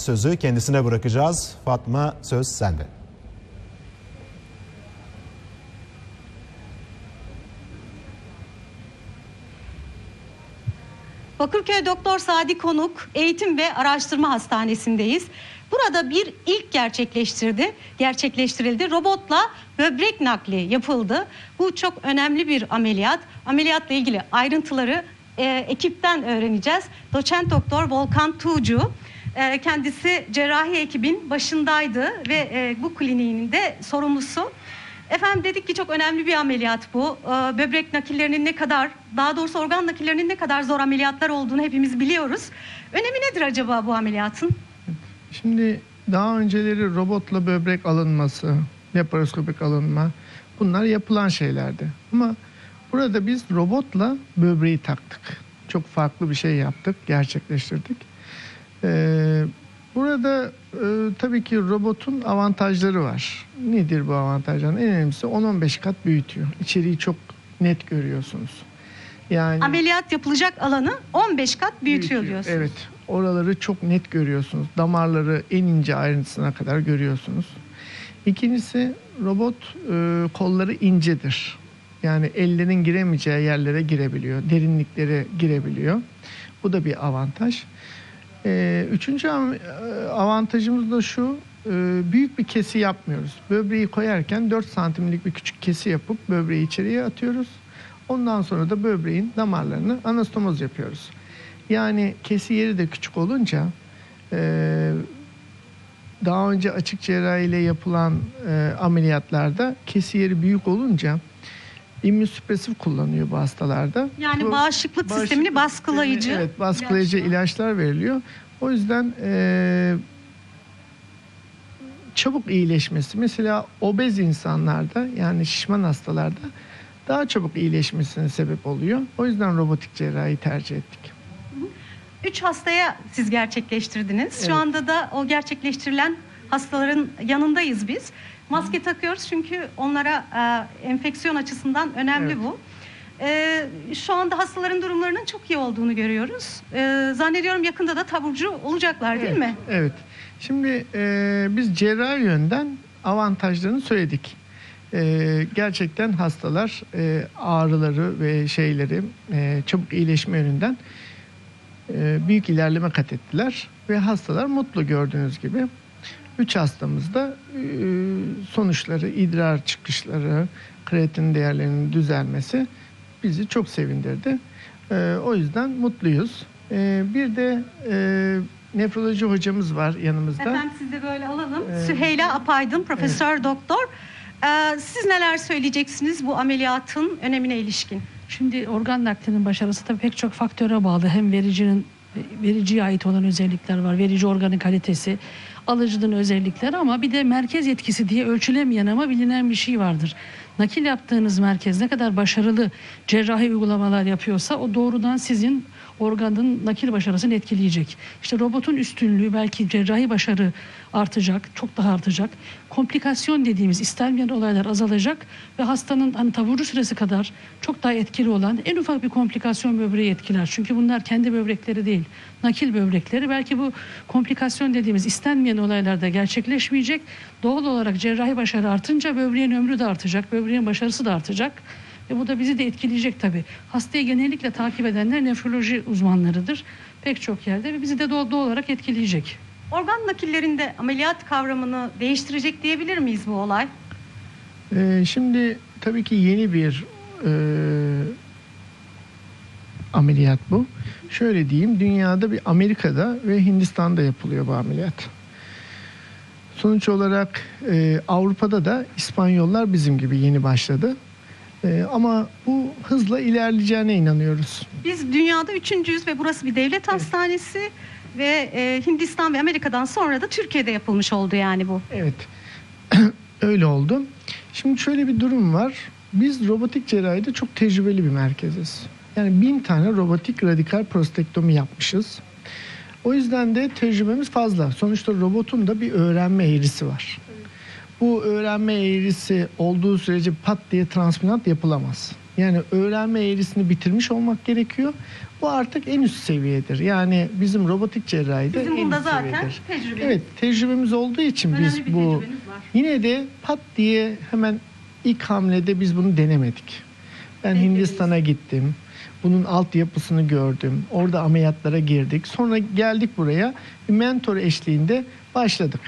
sözü kendisine bırakacağız. Fatma söz sende. Bakırköy Doktor Sadi Konuk Eğitim ve Araştırma Hastanesi'ndeyiz. Burada bir ilk gerçekleştirdi, gerçekleştirildi. Robotla böbrek nakli yapıldı. Bu çok önemli bir ameliyat. Ameliyatla ilgili ayrıntıları e, ekipten öğreneceğiz. Doçent Doktor Volkan Tuğcu. E, kendisi cerrahi ekibin başındaydı ve e, bu kliniğin de sorumlusu. Efendim dedik ki çok önemli bir ameliyat bu. Ee, Böbrek nakillerinin ne kadar, daha doğrusu organ nakillerinin ne kadar zor ameliyatlar olduğunu hepimiz biliyoruz. Önemi nedir acaba bu ameliyatın? Şimdi daha önceleri robotla böbrek alınması, laparoskopik alınma bunlar yapılan şeylerdi. Ama burada biz robotla böbreği taktık. Çok farklı bir şey yaptık, gerçekleştirdik. Ee, burada e, tabii ki robotun avantajları var. Nedir bu avantajların? En önemlisi 10-15 kat büyütüyor. İçeriği çok net görüyorsunuz. Yani Ameliyat yapılacak alanı 15 kat büyütüyor, diyorsunuz. Evet. Oraları çok net görüyorsunuz. Damarları en ince ayrıntısına kadar görüyorsunuz. İkincisi robot e, kolları incedir. Yani ellerin giremeyeceği yerlere girebiliyor. Derinliklere girebiliyor. Bu da bir avantaj. E, üçüncü e, avantajımız da şu. e, büyük bir kesi yapmıyoruz. Böbreği koyarken 4 santimlik bir küçük kesi yapıp böbreği içeriye atıyoruz. Ondan sonra da böbreğin damarlarını anastomoz yapıyoruz. Yani kesi yeri de küçük olunca e, daha önce açık cerrahi ile yapılan ameliyatlarda kesi yeri büyük olunca immünsüpresif kullanıyor bu hastalarda. Yani Bu bağışıklık sistemini bağışıklık baskılayıcı sistemi, Evet, baskılayıcı ilaçlar. ilaçlar veriliyor. O yüzden e, çabuk iyileşmesi. Mesela obez insanlarda yani şişman hastalarda daha çabuk iyileşmesine sebep oluyor. O yüzden robotik cerrahi tercih ettik. Üç hastaya siz gerçekleştirdiniz. Şu Evet. anda da o gerçekleştirilen hastaların yanındayız biz. Maske takıyoruz çünkü onlara e, enfeksiyon açısından önemli Evet. bu. E, şu anda hastaların durumlarının çok iyi olduğunu görüyoruz. E, zannediyorum yakında da taburcu olacaklar değil evet, mi? Evet. Şimdi e, biz cerrahi yönden avantajlarını söyledik. E, gerçekten hastalar e, ağrıları ve şeyleri e, çabuk iyileşme yönünden e, büyük ilerleme kat ettiler ve hastalar mutlu gördüğünüz gibi. Üç hastamızda e, sonuçları, idrar çıkışları, kreatin değerlerinin düzelmesi bizi çok sevindirdi. E, o yüzden mutluyuz. E, bir de e, nefroloji hocamız var yanımızda. Efendim siz de böyle alalım. Evet. Süheyla Apaydın, Profesör Doktor. E, siz neler söyleyeceksiniz bu ameliyatın önemine ilişkin? Şimdi organ naklinin başarısı tabii pek çok faktöre bağlı. Hem vericinin vericiye ait olan özellikler var. Verici organın kalitesi, alıcının özellikleri ama bir de merkez yetkisi diye ölçülemeyen ama bilinen bir şey vardır. Nakil yaptığınız merkez ne kadar başarılı cerrahi uygulamalar yapıyorsa o doğrudan sizin organın nakil başarısını etkileyecek. İşte robotun üstünlüğü belki cerrahi başarı artacak, çok daha artacak. Komplikasyon dediğimiz istenmeyen olaylar azalacak ve hastanın hani taburcu süresi kadar çok daha etkili olan en ufak bir komplikasyon böbreği etkiler. Çünkü bunlar kendi böbrekleri değil, nakil böbrekleri. Belki bu komplikasyon dediğimiz istenmeyen olaylarda gerçekleşmeyecek. Doğal olarak cerrahi başarı artınca böbreğin ömrü de artacak, böbreğin başarısı da artacak. Ve bu da bizi de etkileyecek tabii. Hastayı genellikle takip edenler nefroloji uzmanlarıdır. Pek çok yerde ve bizi de doğal, doğal olarak etkileyecek. Organ nakillerinde ameliyat kavramını değiştirecek diyebilir miyiz bu olay? Ee, şimdi tabii ki yeni bir e, ameliyat bu. Şöyle diyeyim, dünyada bir Amerika'da ve Hindistan'da yapılıyor bu ameliyat. Sonuç olarak e, Avrupa'da da İspanyollar bizim gibi yeni başladı. E, ama bu hızla ilerleyeceğine inanıyoruz. Biz dünyada üçüncüyüz ve burası bir devlet hastanesi ve e, Hindistan ve Amerika'dan sonra da Türkiye'de yapılmış oldu yani bu. Evet. Öyle oldu. Şimdi şöyle bir durum var. Biz robotik cerrahide çok tecrübeli bir merkeziz. Yani bin tane robotik radikal prostektomi yapmışız. O yüzden de tecrübemiz fazla. Sonuçta robotun da bir öğrenme eğrisi var. Bu öğrenme eğrisi olduğu sürece pat diye transplant yapılamaz. Yani öğrenme eğrisini bitirmiş olmak gerekiyor. Bu artık en üst seviyedir. Yani bizim robotik cerrahide Sizin en bunda üst zaten seviyedir. Evet tecrübemiz olduğu için Önemli biz bu yine de pat diye hemen ilk hamlede biz bunu denemedik. Ben Denediniz. Hindistan'a gittim. Bunun altyapısını gördüm. Orada ameliyatlara girdik. Sonra geldik buraya. Mentor eşliğinde başladık.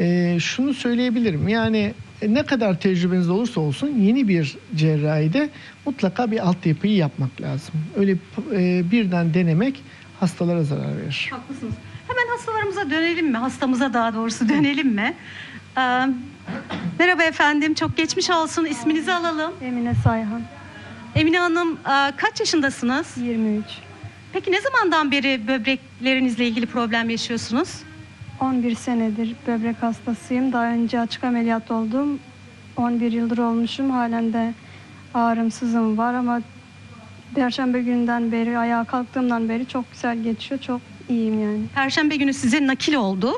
Ee, şunu söyleyebilirim. Yani e, ne kadar tecrübeniz olursa olsun yeni bir cerrahide mutlaka bir altyapıyı yapmak lazım. Öyle e, birden denemek hastalara zarar verir. Haklısınız. Hemen hastalarımıza dönelim mi? Hastamıza daha doğrusu dönelim mi? Ee, merhaba efendim. Çok geçmiş olsun. İsminizi alalım. Emine Sayhan, Emine Hanım e, kaç yaşındasınız? 23. Peki ne zamandan beri böbreklerinizle ilgili problem yaşıyorsunuz? 11 senedir böbrek hastasıyım. Daha önce açık ameliyat oldum. 11 yıldır olmuşum. Halen de ağrım, sızım var ama Perşembe günden beri, ayağa kalktığımdan beri çok güzel geçiyor. Çok iyiyim yani. Perşembe günü size nakil oldu.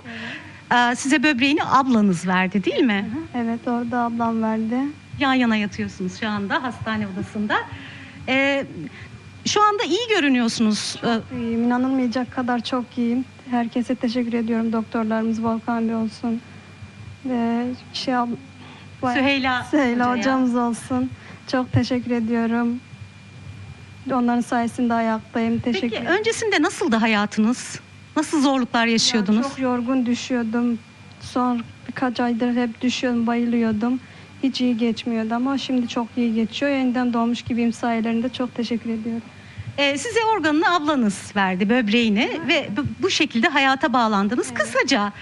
Ee, size böbreğini ablanız verdi değil mi? Evet orada ablam verdi. Yan yana yatıyorsunuz şu anda hastane odasında. Ee, şu anda iyi görünüyorsunuz. Ee, İyiyim. İnanılmayacak kadar çok iyiyim. Herkese teşekkür ediyorum. Doktorlarımız Volkan Bey olsun. Ve şey Süheyla Süheyla hocamız olsun. Çok teşekkür ediyorum. Onların sayesinde ayaktayım. Teşekkür Peki öncesinde nasıldı hayatınız? Nasıl zorluklar yaşıyordunuz? Çok yorgun düşüyordum. Son birkaç aydır hep düşüyordum, bayılıyordum. Hiç iyi geçmiyordu ama şimdi çok iyi geçiyor. Yeniden doğmuş gibiyim sayelerinde. Çok teşekkür ediyorum. Ee, size organını ablanız verdi, böbreğini ve bu- bu şekilde hayata bağlandınız. Kısaca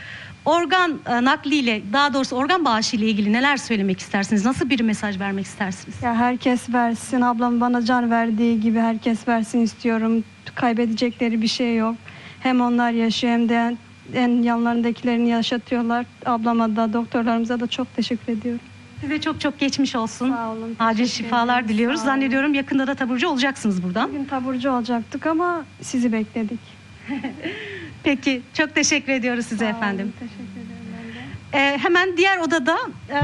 organ e, nakliyle, daha doğrusu organ bağışı ile ilgili neler söylemek istersiniz? Nasıl bir mesaj vermek istersiniz? Ya herkes versin. Ablam bana can verdiği gibi herkes versin istiyorum. Kaybedecekleri bir şey yok. Hem onlar yaşıyor hem de en yanlarındakilerini yaşatıyorlar. Ablama da doktorlarımıza da çok teşekkür ediyorum. Size çok çok geçmiş olsun. Sağ olun, Acil teşekkür şifalar ederim, diliyoruz. sağ olun. Zannediyorum yakında da taburcu olacaksınız buradan. Bugün taburcu olacaktık ama sizi bekledik. Peki, çok teşekkür ediyoruz size Sağ olun, efendim. Teşekkür ederim ben de. Ee, hemen diğer odada, e,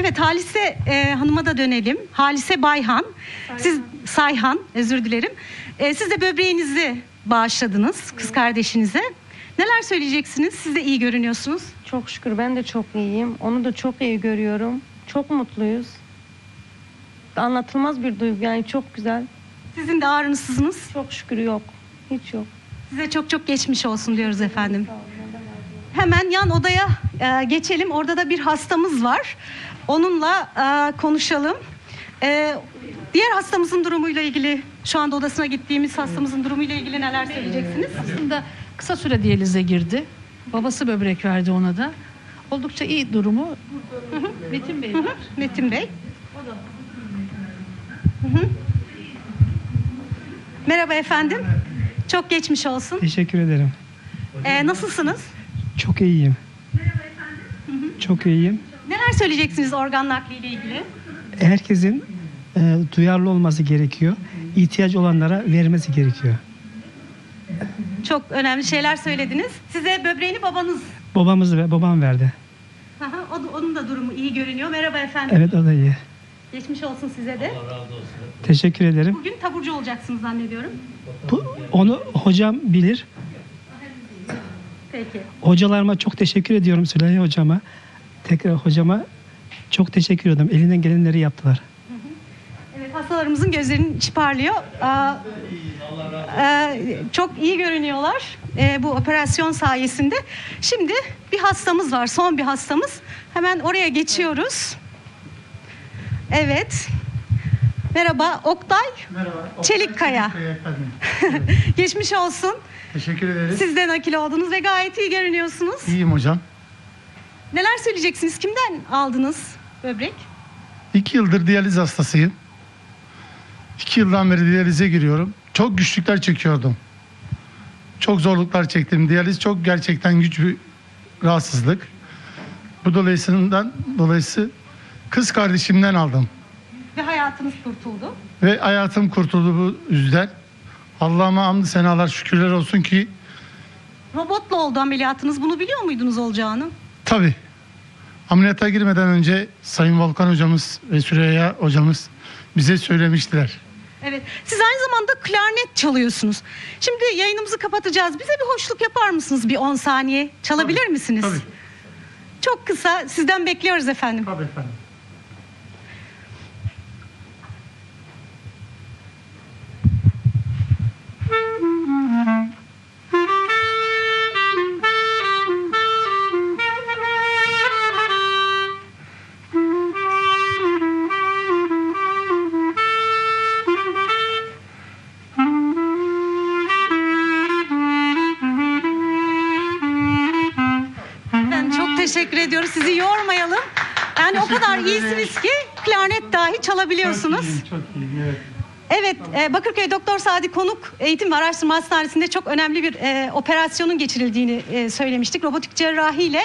evet Halise e, Hanım'a da dönelim. Halise Bayhan, siz Sayhan, özür dilerim. E, siz de böbreğinizi bağışladınız kız kardeşinize. Neler söyleyeceksiniz? Siz de iyi görünüyorsunuz. Çok şükür ben de çok iyiyim. Onu da çok iyi görüyorum. Çok mutluyuz. Anlatılmaz bir duygu yani çok güzel. Sizin de ağrınızsızınız. Çok şükür yok. Hiç yok. Size çok çok geçmiş olsun diyoruz efendim. Hemen yan odaya e, geçelim. Orada da bir hastamız var. Onunla e, konuşalım. E, diğer hastamızın durumuyla ilgili, şu anda odasına gittiğimiz hastamızın durumuyla ilgili neler söyleyeceksiniz? Aslında kısa süre diyalize girdi. Babası böbrek verdi ona da. Oldukça iyi durumu. Metin Bey. Metin Bey. Hı hı. Merhaba efendim. Çok geçmiş olsun. Teşekkür ederim. E, nasılsınız? Çok iyiyim. Çok iyiyim. Neler söyleyeceksiniz organ nakliyle ilgili? Herkesin e, duyarlı olması gerekiyor. İhtiyaç olanlara vermesi gerekiyor. Çok önemli şeyler söylediniz. Size böbreğini babanız. Babamız ve babam verdi. Aha, o da- onun da durumu iyi görünüyor. Merhaba efendim. Evet o da iyi. Geçmiş olsun size de. Teşekkür ederim. Bugün taburcu olacaksınız zannediyorum. Bu, onu hocam bilir. Peki. Hocalarıma çok teşekkür ediyorum Süleyman hocama. Tekrar hocama çok teşekkür ederim. Elinden gelenleri yaptılar. Evet hastalarımızın gözlerinin içi parlıyor. Aa, çok iyi görünüyorlar e, bu operasyon sayesinde. Şimdi bir hastamız var, son bir hastamız. Hemen oraya geçiyoruz. Evet. Merhaba Oktay Çelikkaya. Geçmiş olsun. Teşekkür ederiz. Siz de nakil oldunuz ve gayet iyi görünüyorsunuz. İyiyim hocam. Neler söyleyeceksiniz? Kimden aldınız böbrek? İki yıldır diyaliz hastasıyım. İki yıldan beri diyalize giriyorum. Çok güçlükler çekiyordum. Çok zorluklar çektim. Diyaliz çok gerçekten güç bir rahatsızlık. Bu dolayısından dolayısı kız kardeşimden aldım. Ve hayatınız kurtuldu. Ve hayatım kurtuldu bu yüzden. Allah'ıma hamdü senalar şükürler olsun ki Robotla oldu ameliyatınız. Bunu biliyor muydunuz olacağını? tabii Ameliyata girmeden önce Sayın Volkan hocamız ve Süreyya hocamız bize söylemiştiler. Evet. Siz aynı zamanda klarnet çalıyorsunuz. Şimdi yayınımızı kapatacağız. Bize bir hoşluk yapar mısınız bir 10 saniye? Çalabilir misiniz? tabii. Çok kısa. Sizden bekliyoruz efendim. Tabii efendim. Teşekkür ediyoruz. Sizi yormayalım. Yani o kadar iyisiniz ki klarnet dahi çalabiliyorsunuz. Çok iyi, evet. Evet, e, Bakırköy Doktor Sadi Konuk Eğitim ve Araştırma Hastanesi'nde çok önemli bir e, operasyonun geçirildiğini e, söylemiştik. Robotik cerrahi ile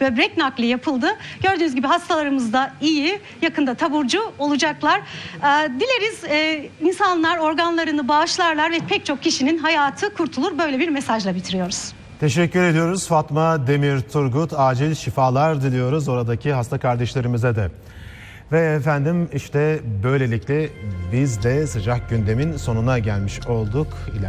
böbrek nakli yapıldı. Gördüğünüz gibi hastalarımız da iyi, yakında taburcu olacaklar. E, dileriz e, insanlar organlarını bağışlarlar ve pek çok kişinin hayatı kurtulur. Böyle bir mesajla bitiriyoruz. Teşekkür ediyoruz Fatma Demir Turgut. Acil şifalar diliyoruz oradaki hasta kardeşlerimize de. Ve efendim işte böylelikle biz de sıcak gündemin sonuna gelmiş olduk. İler-